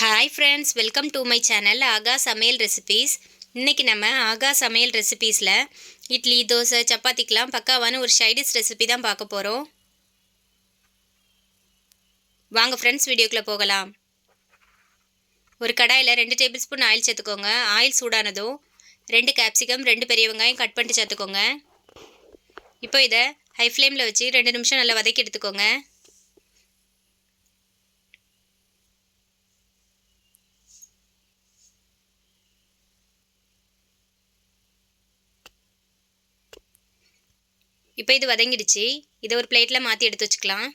Hi friends welcome to my channel Aaha Samayal recipes இன்றைக்கி நம்ம ஆகா சமையல் ரெசிபீஸில் இட்லி தோசை சப்பாத்திக்கெலாம் பக்காவான ஒரு ஷைடிஷ் ரெசிபி தான் பார்க்க போகிறோம் வாங்க ஃப்ரெண்ட்ஸ் வீடியோக்குள்ளே போகலாம். ஒரு கடாயில் ரெண்டு டேபிள் ஸ்பூன் ஆயில் சேர்த்துக்கோங்க. ஆயில் சூடானதும் ரெண்டு கேப்சிகம் ரெண்டு பெரிய வெங்காயம் கட் பண்ணிட்டு சேர்த்துக்கோங்க. இப்போ இதை ஹை ஃப்ளேமில் வச்சு ரெண்டு நிமிஷம் நல்லா வதக்கி எடுத்துக்கோங்க. இப்போ இது வதங்கிடுச்சு. இதை ஒரு பிளேட்டில் மாற்றி எடுத்து வச்சுக்கலாம்.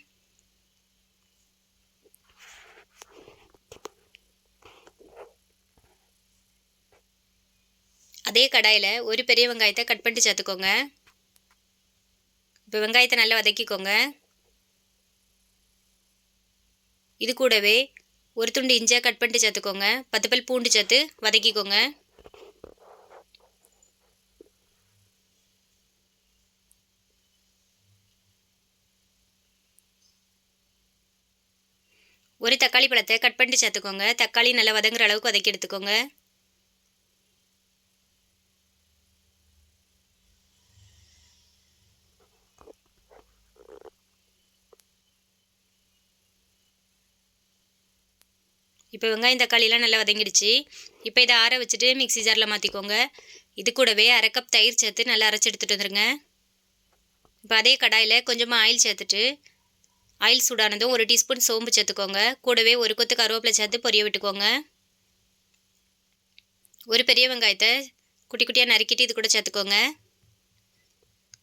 அதே கடாயில் ஒரு பெரிய வெங்காயத்தை கட் பண்ணிட்டு சேர்த்துக்கோங்க. இப்போ வெங்காயத்தை நல்லா வதக்கிக்கோங்க. இது கூடவே ஒரு துண்டு இஞ்சியாக கட் பண்ணிட்டு சேர்த்துக்கோங்க. பத்து பல் பூண்டு சேர்த்து வதக்கிக்கோங்க. ஒரு தக்காளி பழத்தை கட் பண்ணிட்டு சேர்த்துக்கோங்க. தக்காளி நல்லா வதங்குற அளவுக்கு வதக்கி எடுத்துக்கோங்க. இப்போ வெங்காயம் தக்காளிலாம் நல்லா வதங்கிடுச்சு. இப்போ இதை ஆற வச்சுட்டு மிக்சி ஜாரில் மாற்றிக்கோங்க இது கூடவே அரை கப் தயிர் சேர்த்து நல்லா அரைச்சி எடுத்துகிட்டு வந்துடுங்க இப்போ அதே கடாயில் கொஞ்சமாக ஆயில் சேர்த்துட்டு ஆயில் சூடானதும் ஒரு டீஸ்பூன் சோம்பு சேர்த்துக்கோங்க. கூடவே ஒரு கொத்து கருவேப்பிலை சேர்த்து பொரிய விட்டுக்கோங்க. ஒரு பெரிய வெங்காயத்தை குட்டி குட்டியாக நறுக்கிட்டு இது கூட சேர்த்துக்கோங்க.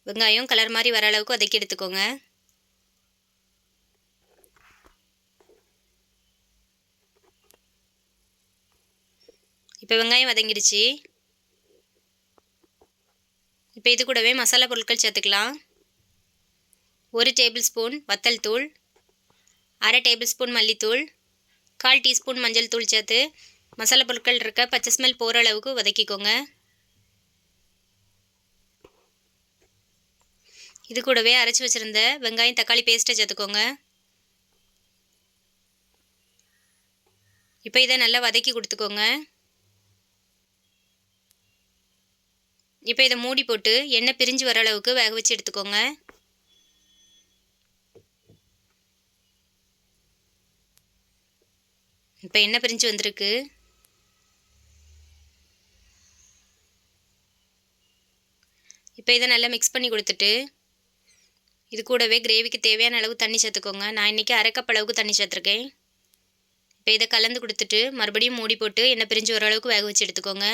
வெங்காயம் கலர் மாதிரி வர அளவுக்கு வதக்கி எடுத்துக்கோங்க. இப்போ வெங்காயம் வதங்கிடுச்சு. இப்போ இது கூடவே மசாலா பொருட்கள் சேர்த்துக்கலாம். ஒரு டேபிள் ஸ்பூன் வத்தல் தூள் அரை டேபிள் ஸ்பூன் மல்லித்தூள் கால் டீஸ்பூன் மஞ்சள் தூள் சேர்த்து மசாலா பொருட்கள் இருக்க பச்சை ஸ்மெல் போகிற அளவுக்கு வதக்கிக்கோங்க. இது கூடவே அரைச்சி வச்சுருந்த வெங்காயம் தக்காளி பேஸ்ட்டை சேர்த்துக்கோங்க. இப்போ இதை நல்லா வதக்கி கொடுத்துக்கோங்க. இப்போ இதை மூடி போட்டு எண்ணெய் பிரிஞ்சு வர அளவுக்கு வேக வச்சு எடுத்துக்கோங்க. இப்போ எண்ணெய் பிரிஞ்சு வந்திருக்கு? இப்போ இதை நல்லா மிக்ஸ் பண்ணி கொடுத்துட்டு இது கூடவே கிரேவிக்கு தேவையான அளவு தண்ணி சேர்த்துக்கோங்க. நான் இன்றைக்கி அரைக்கப் அளவுக்கு தண்ணி சேர்த்துருக்கேன். இப்போ இதை கலந்து கொடுத்துட்டு மறுபடியும் மூடி போட்டு எண்ணெய் பிரிஞ்சு ஓரளவுக்கு வேக வச்சு எடுத்துக்கோங்க.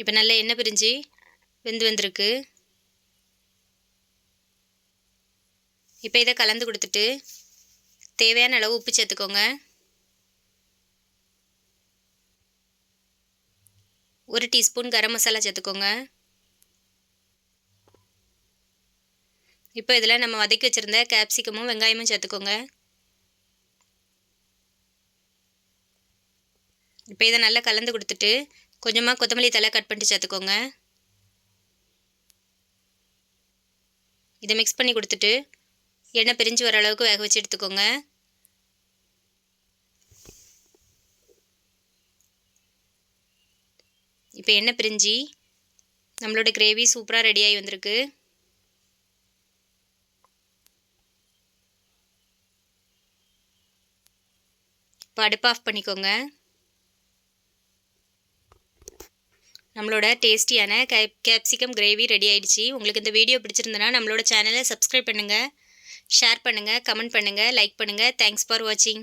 இப்போ நல்லா எண்ணெய் பிரிஞ்சு வெந்து வந்திருக்கு. இப்போ இதை கலந்து கொடுத்துட்டு தேவையான அளவு உப்பு சேர்த்துக்கோங்க. ஒரு டீஸ்பூன் கரம் மசாலா சேர்த்துக்கோங்க. இப்போ இதில் நம்ம வதக்கி வச்சுருந்த கேப்சிகமும் வெங்காயமும் சேர்த்துக்கோங்க. இப்போ இதை நல்லா கலந்து கொடுத்துட்டு கொஞ்சமாக கொத்தமல்லி தலை கட் பண்ணிட்டு சேர்த்துக்கோங்க. இதை மிக்ஸ் பண்ணி கொடுத்துட்டு எண்ணெய் பிரிஞ்சு வர அளவுக்கு வேக வச்சு எடுத்துக்கோங்க. இப்போ எண்ணெய் பிரிஞ்சு நம்மளோட கிரேவி சூப்பராக ரெடியாகி வந்திருக்கு. இப்போ அடுப்பு ஆஃப் பண்ணிக்கோங்க. நம்மளோட டேஸ்டியான கே கேப்சிகம் கிரேவி ரெடி ஆகிடுச்சி உங்களுக்கு இந்த வீடியோ பிடிச்சிருந்தனா நம்மளோட சேனலை சப்ஸ்கிரைப் பண்ணுங்கள் ஷேர் பண்ணுங்கள் கமெண்ட் பண்ணுங்கள் லைக் பண்ணுங்கள் தேங்க்ஸ் ஃபார் வாட்சிங்